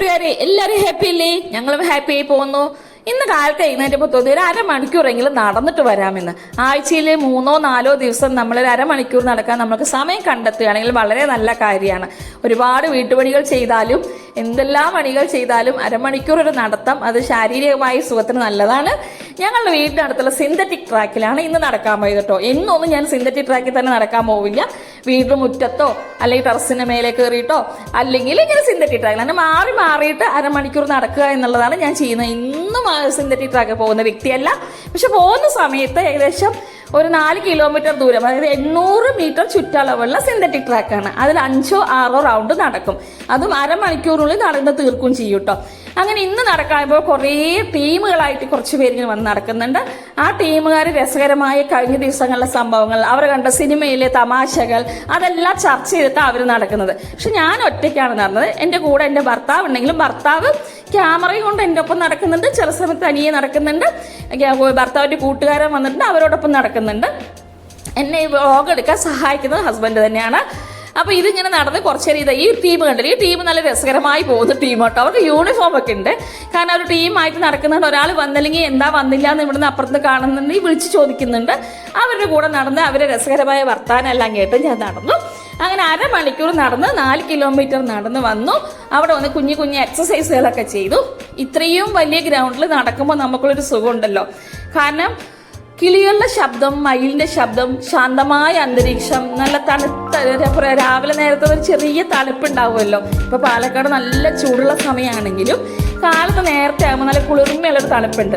കൂട്ടുകാരെ എല്ലാരും ഹാപ്പി അല്ലേ? ഞങ്ങളും ഹാപ്പി ആയി പോകുന്നു. ഇന്ന് കാലത്ത് എഴുന്നേറ്റപ്പോൾ തോന്നി ഒരു അരമണിക്കൂറെങ്കിലും നടന്നിട്ട് വരാമെന്ന്. ആഴ്ചയിൽ മൂന്നോ നാലോ ദിവസം നമ്മൾ ഒരു അരമണിക്കൂർ നടക്കാൻ നമുക്ക് സമയം കണ്ടെത്തുകയാണെങ്കിൽ വളരെ നല്ല കാര്യമാണ്. ഒരുപാട് വീട്ടുപണികൾ ചെയ്താലും എന്തെല്ലാം പണികൾ ചെയ്താലും അരമണിക്കൂർ ഒരു നടത്തം അത് ശാരീരികമായ സുഖത്തിന് നല്ലതാണ്. ഞങ്ങളുടെ വീടിനടുത്തുള്ള സിന്തറ്റിക് ട്രാക്കിലാണ് ഇന്ന് നടക്കാൻ പോയത് കേട്ടോ. എന്നൊന്നും ഞാൻ സിന്തറ്റിക് ട്രാക്കിൽ തന്നെ നടക്കാൻ പോവില്ല. വീടിന് മുറ്റത്തോ അല്ലെങ്കിൽ ടെറസിന്റെ മേലെ കയറിയിട്ടോ അല്ലെങ്കിൽ ഇങ്ങനെ സിന്തറ്റിക് ട്രാക്കിൽ അങ്ങനെ മാറി മാറിയിട്ട് അരമണിക്കൂർ നടക്കുക എന്നുള്ളതാണ് ഞാൻ ചെയ്യുന്നത്. ഇന്നും സിന്തറ്റിക് ട്രാക്കിൽ പോകുന്ന വ്യക്തിയല്ല. പക്ഷെ പോകുന്ന സമയത്ത് ഏകദേശം ഒരു നാല് കിലോമീറ്റർ ദൂരം അതായത് എണ്ണൂറ് മീറ്റർ ചുറ്റളവുള്ള സിന്തറ്റിക് ട്രാക്കാണ് അതിൽ അഞ്ചോ ആറോ റൗണ്ട് നടക്കും. അതും അരമണിക്കൂറിനുള്ളിൽ നടന്ന് തീർക്കും ചെയ്യും കേട്ടോ അങ്ങനെ ഇന്ന് നടക്കാകുമ്പോൾ കുറേ ടീമുകളായിട്ട് കുറച്ച് പേര് ഇങ്ങനെ വന്ന് നടക്കുന്നുണ്ട്. ആ ടീമുകാർ രസകരമായ കഴിഞ്ഞ ദിവസങ്ങളിലെ സംഭവങ്ങൾ അവർ കണ്ട സിനിമയിലെ തമാശകൾ അതെല്ലാം ചർച്ച ചെയ്തിട്ടാണ് അവർ നടക്കുന്നത്. പക്ഷെ ഞാൻ ഒറ്റയ്ക്കാണ് നടന്നത്. എന്റെ കൂടെ എന്റെ ഭർത്താവ് ഉണ്ടെങ്കിലും ഭർത്താവ് ക്യാമറയും കൊണ്ട് എന്റെ ഒപ്പം നടക്കുന്നുണ്ട്. ചില സമയത്ത് തനിയെ നടക്കുന്നുണ്ട്. ഭർത്താവിന്റെ കൂട്ടുകാരൻ വന്നിട്ടുണ്ട്. അവരോടൊപ്പം നടക്കുന്നുണ്ട്. എന്നെ ഈ വ്ളോഗ് എടുക്കാൻ സഹായിക്കുന്നത് ഹസ്ബൻഡ് തന്നെയാണ്. അപ്പോൾ ഇതിങ്ങനെ നടന്ന് കുറച്ച് നേരം ഈ ടീം കണ്ടില്ല? ഈ ടീം നല്ല രസകരമായി പോകുന്ന ടീം കേട്ടോ അവർക്ക് യൂണിഫോം ഒക്കെ ഉണ്ട്. കാരണം ഒരു ടീമായിട്ട് നടക്കുന്നുണ്ട്. ഒരാൾ വന്നില്ലെങ്കിൽ എന്താ വന്നില്ല എന്ന് ഇവിടുന്ന് അപ്പുറത്ത് കാണുന്നുണ്ട്. വിളിച്ച് ചോദിക്കുന്നുണ്ട്. അവരുടെ കൂടെ നടന്ന് അവരെ രസകരമായ വർത്താനം എല്ലാം കേട്ട് ഞാൻ നടന്നു. അങ്ങനെ അരമണിക്കൂർ നടന്ന് നാല് കിലോമീറ്റർ നടന്ന് വന്നു. അവിടെ വന്ന് കുഞ്ഞു കുഞ്ഞു എക്സസൈസുകളൊക്കെ ചെയ്തു. ഇത്രയും വലിയ ഗ്രൗണ്ടിൽ നടക്കുമ്പോൾ നമുക്കുള്ളൊരു സുഖമുണ്ടല്ലോ. കാരണം കിളികളുടെ ശബ്ദം മയിലിന്റെ ശബ്ദം ശാന്തമായ അന്തരീക്ഷം നല്ല തണുത്ത രാവിലെ നേരത്തെ ഒരു ചെറിയ തണുപ്പുണ്ടാവുമല്ലോ. ഇപ്പൊ പാലക്കാട് നല്ല ചൂടുള്ള സമയമാണെങ്കിലും കാലത്ത് നേരത്തെ ആകുമ്പോൾ നല്ല കുളിർമയുള്ളൊരു തണുപ്പുണ്ട്.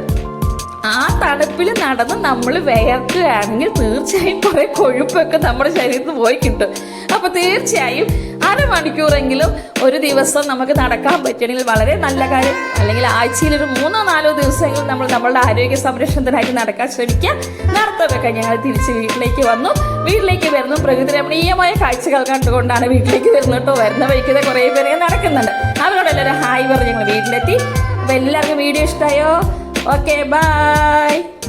ആ തണുപ്പിൽ നടന്ന് നമ്മൾ വിയർക്കുകയാണെങ്കിൽ തീർച്ചയായും കുറെ കൊഴുപ്പൊക്കെ നമ്മുടെ ശരീരത്തിൽ പോയി കിട്ടും. അപ്പൊ തീർച്ചയായും അരമണിക്കൂറെങ്കിലും ഒരു ദിവസം നമുക്ക് നടക്കാൻ പറ്റണമെങ്കിൽ വളരെ നല്ല കാര്യം. അല്ലെങ്കിൽ ആഴ്ചയിൽ ഒരു മൂന്നോ നാലോ ദിവസമെങ്കിലും നമ്മൾ നമ്മളുടെ ആരോഗ്യ സംരക്ഷണത്തിനായിട്ട് നടക്കാൻ ശ്രമിക്കുക നടത്തമൊക്കെ ഞങ്ങൾ തിരിച്ച് വീട്ടിലേക്ക് വന്നു. വീട്ടിലേക്ക് വരുന്നു. പ്രകൃതി രമണീയമായ കാഴ്ചകൾ കണ്ടുകൊണ്ടാണ് വീട്ടിലേക്ക് വരുന്നിട്ടോ വരുന്ന വഴിക്കുന്ന കുറേ പേര് നടക്കുന്നുണ്ട്. അവരോടെല്ലാവരും ഹായ് പറഞ്ഞ് ഞങ്ങൾ വീട്ടിലെത്തി. അപ്പൊ എല്ലാവർക്കും വീഡിയോ ഇഷ്ടമായോ? Okay bye